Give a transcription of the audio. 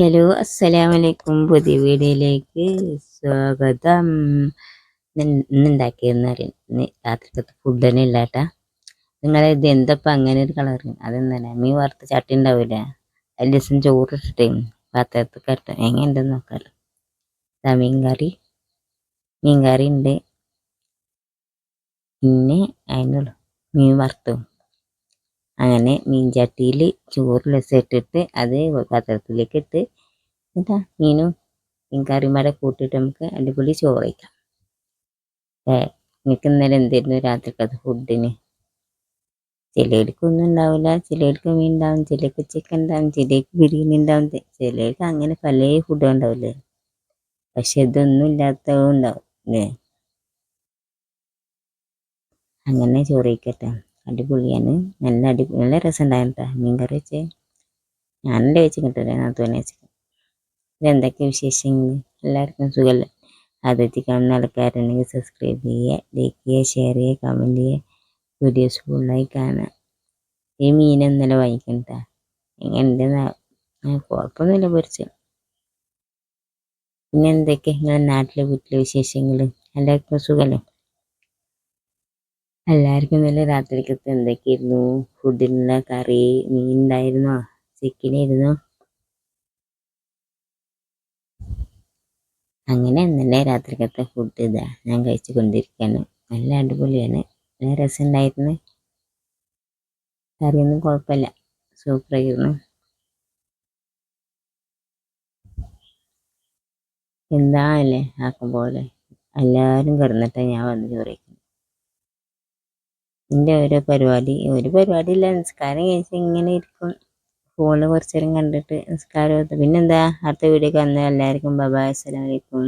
Hello അസ്സലാമു വലൈക്കും പുതിയ വീഡിയോയിലേക്ക് സ്വാഗതം. ഇന്ന് ഇന്ന് ഉണ്ടാക്കിയെന്ന് അറിയാം ഇന്ന് രാത്രിക്കത്തെ ഫുഡ് തന്നെ ഇല്ല കേട്ടാ നിങ്ങൾ ഇത് എന്തപ്പം അങ്ങനെ ഒരു കളർ അതെന്താണ് മീൻ വറുത്ത ചട്ടി ഉണ്ടാവില്ല അതിൽ ദിവസം ചോറിട്ടിട്ടേ പാത്രത്തിൽ കെട്ട എങ്ങനെയുണ്ടെന്ന് നോക്കാമല്ലോ ഇതാ മീൻ കറി മീൻ കറി ഉണ്ട്. പിന്നെ അതിനുള്ളൂ മീൻ വറുത്തും അങ്ങനെ മീൻചട്ടിയിൽ ചോറ് രസമിട്ടിട്ട് അത് പാത്രത്തിലേക്ക് ഇട്ട് എന്താ മീനും മീൻ കറിയും കൂടെ കൂട്ടിയിട്ട് നമുക്ക് അടിപൊളി ചോറ് വയ്ക്കാം എനിക്ക് ഇന്നലെ എന്തായിരുന്നു രാത്രിക്കത് ഫുഡിന് ചിലർക്ക് ഒന്നും ഉണ്ടാവില്ല ചിലർക്ക് മീൻ ഉണ്ടാവും ചിലർക്ക് ചിക്കൻ ഉണ്ടാവും ചിലർക്ക് ബിരിയാണി ഉണ്ടാവും ചിലർക്ക് അങ്ങനെ പല ഫുഡും ഉണ്ടാവില്ലേ? പക്ഷെ ഇതൊന്നും ഇല്ലാത്തതും അല്ലേ? അങ്ങനെ ചോറ് അടിപൊളിയാണ്. നല്ല അടി നല്ല രസം ഉണ്ടായിരുന്നു മീൻ കറി വെച്ച് എന്റെ വെച്ച് കിട്ടില്ല നാത്തുവിനെ വെച്ച് ഇതെന്തൊക്കെ വിശേഷങ്ങൾ? എല്ലാവർക്കും സുഖമല്ലേ? ആദ്യത്തെ കാണുന്ന ആൾക്കാരുണ്ടെങ്കിൽ സബ്സ്ക്രൈബ് ചെയ്യുക ലൈക്ക് ചെയ്യുക ഷെയർ ചെയ്യുക കമന്റ് ചെയ്യുക. വീഡിയോസ് ഫുള്ളായി കാണുക. ഈ മീൻ ഇന്നലെ വാങ്ങിക്കണ്ട എങ്ങനെയുണ്ടെന്ന്? കുഴപ്പമൊന്നുമില്ല പൊരിച്ച്. പിന്നെ എന്തൊക്കെ? നിങ്ങളുടെ നാട്ടിലെ വീട്ടിലെ വിശേഷങ്ങൾ? എല്ലാവർക്കും സുഖമല്ലേ? എല്ലാവർക്കും നല്ല രാത്രിക്കത്തെ എന്തൊക്കെയായിരുന്നു? ഫുഡിനുള്ള കറി മീൻ ഉണ്ടായിരുന്നോ ചിക്കൻ ആയിരുന്നോ? അങ്ങനെ ഇന്നലെ രാത്രിക്കത്തെ ഫുഡ് ഇതാ ഞാൻ കഴിച്ചു കൊണ്ടിരിക്കുകയാണ് നല്ല അടിപൊളിയാണ്. നല്ല രസമുണ്ടായിരുന്നു കറിയൊന്നും കുഴപ്പമില്ല സൂപ്പറായിരുന്നു എന്താ അല്ലേ? ആക്കും എല്ലാവരും കിടന്നിട്ടാണ് ഞാൻ വന്ന് ചോറിക്കുന്നത് എന്റെ ഓരോ പരിപാടി. ഒരു പരിപാടിയില്ല. നിസ്കാരം കഴിച്ച് ഇങ്ങനെ ഇരിക്കും. ഫോണ് കുറച്ച് നേരം കണ്ടിട്ട് നിസ്കാരം പിന്നെന്താ? അടുത്ത വീഡിയോ വന്നാൽ എല്ലാവർക്കും ബബായ്. അസ്സലാമലൈക്കും